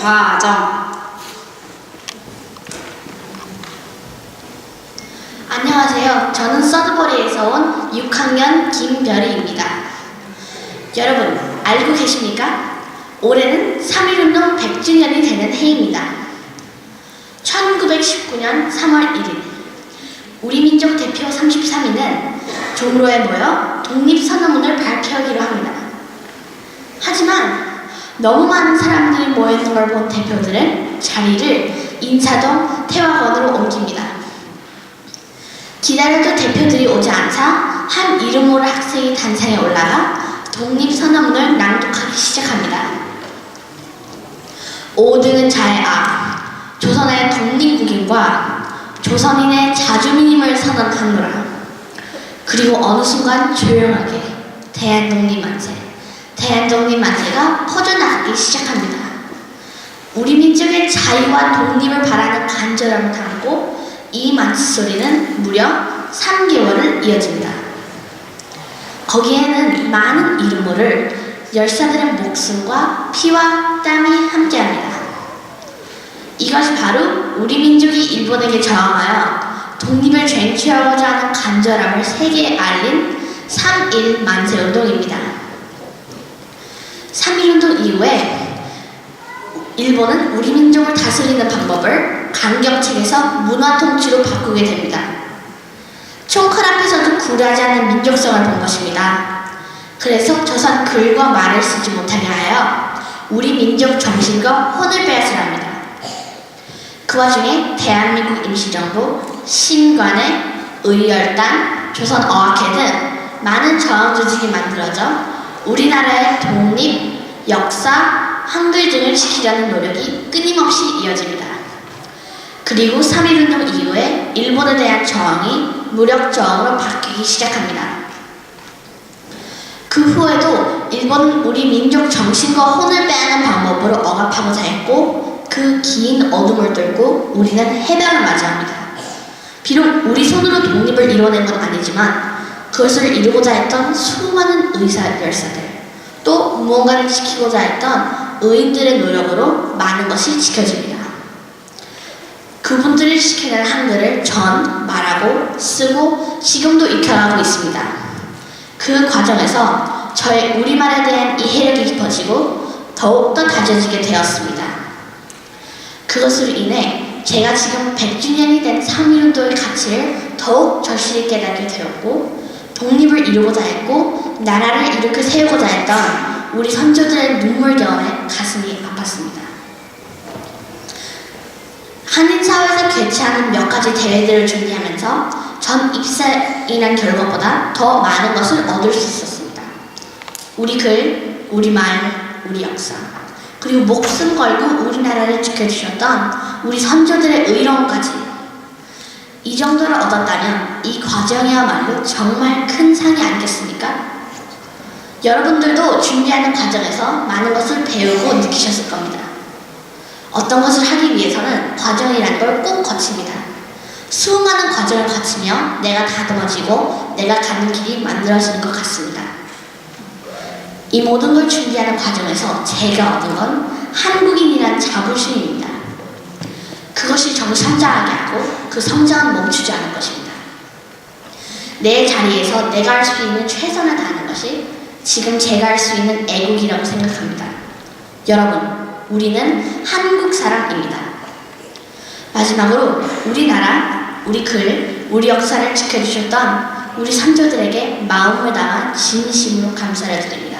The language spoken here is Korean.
과정. 안녕하세요. 저는 서드버리에서 온 6학년 김별이입니다. 여러분, 알고 계십니까? 올해는 3.1운동 100주년이 되는 해입니다. 1919년 3월 1일, 우리 민족 대표 33인은 종로에 모여 독립선언문을 발표하기로 합니다. 하지만 너무 많은 사람들이 모여있는 걸 본 대표들은 자리를 인사동 태화관으로 옮깁니다. 기다려도 대표들이 오지 않자 한 이름 모를 학생이 단상에 올라가 독립선언문을 낭독하기 시작합니다. 5등은 자의 악, 조선의 독립국인과 조선인의 자주민임을 선언하노라. 그리고 어느 순간 조용하게 대한독립만세, 대한독립 만세가 퍼져나가기 시작합니다. 우리 민족의 자유와 독립을 바라는 간절함을 담고 이 만세 소리는 무려 3개월을 이어집니다. 거기에는 많은 이름모를 열사들의 목숨과 피와 땀이 함께합니다. 이것이 바로 우리 민족이 일본에게 저항하여 독립을 쟁취하고자 하는 간절함을 세계에 알린 3.1 만세 운동입니다. 3.1운동 이후에 일본은 우리 민족을 다스리는 방법을 강경책에서 문화 통치로 바꾸게 됩니다. 총칼 앞에서도 굴하지 않는 민족성을 본 것입니다. 그래서 조선 글과 말을 쓰지 못하게 하여 우리 민족 정신과 혼을 빼앗으려 합니다. 그 와중에 대한민국 임시정부, 신관의 의열단, 조선 어학회 등 많은 저항 조직이 만들어져 우리나라의 독립, 역사, 한글 등을 지키려는 노력이 끊임없이 이어집니다. 그리고 3.1운동 이후에 일본에 대한 저항이 무력 저항으로 바뀌기 시작합니다. 그 후에도 일본은 우리 민족 정신과 혼을 빼앗는 방법으로 억압하고자 했고 그 긴 어둠을 뚫고 우리는 해방을 맞이합니다. 비록 우리 손으로 독립을 이뤄낸 건 아니지만 그것을 이루고자 했던 수많은 의사 열사들 또 무언가를 지키고자 했던 의인들의 노력으로 많은 것이 지켜집니다. 그분들이 지켜낸 한글을 전 말하고 쓰고 지금도 익혀가고 있습니다. 그 과정에서 저의 우리말에 대한 이해력이 깊어지고 더욱더 다져지게 되었습니다. 그것으로 인해 제가 지금 100주년이 된 3.1운동의 가치를 더욱 절실히 깨닫게 되었고 독립을 이루고자 했고 나라를 이렇게 세우고자 했던 우리 선조들의 눈물 경험에 가슴이 아팠습니다. 한인 사회에서 개최하는 몇 가지 대회들을 준비하면서 전 입사이란 결과보다 더 많은 것을 얻을 수 있었습니다. 우리 글, 우리 말, 우리 역사, 그리고 목숨 걸고 우리나라를 지켜주셨던 우리 선조들의 의로움까지 이 정도를 얻었다면 이 과정이야말로 정말 큰 상이 아니겠습니까? 여러분들도 준비하는 과정에서 많은 것을 배우고 느끼셨을 겁니다. 어떤 것을 하기 위해서는 과정이라는 걸 꼭 거칩니다. 수많은 과정을 거치며 내가 다듬어지고 내가 가는 길이 만들어지는 것 같습니다. 이 모든 걸 준비하는 과정에서 제가 얻은 건 한국인이란 자부심입니다. 그것이 저를 성장하게 하고 그 성장은 멈추지 않을 것입니다. 내 자리에서 내가 할 수 있는 최선을 다하는 것이 지금 제가 할 수 있는 애국이라고 생각합니다. 여러분, 우리는 한국 사람입니다. 마지막으로 우리나라, 우리 글, 우리 역사를 지켜주셨던 우리 선조들에게 마음을 다한 진심으로 감사를 드립니다.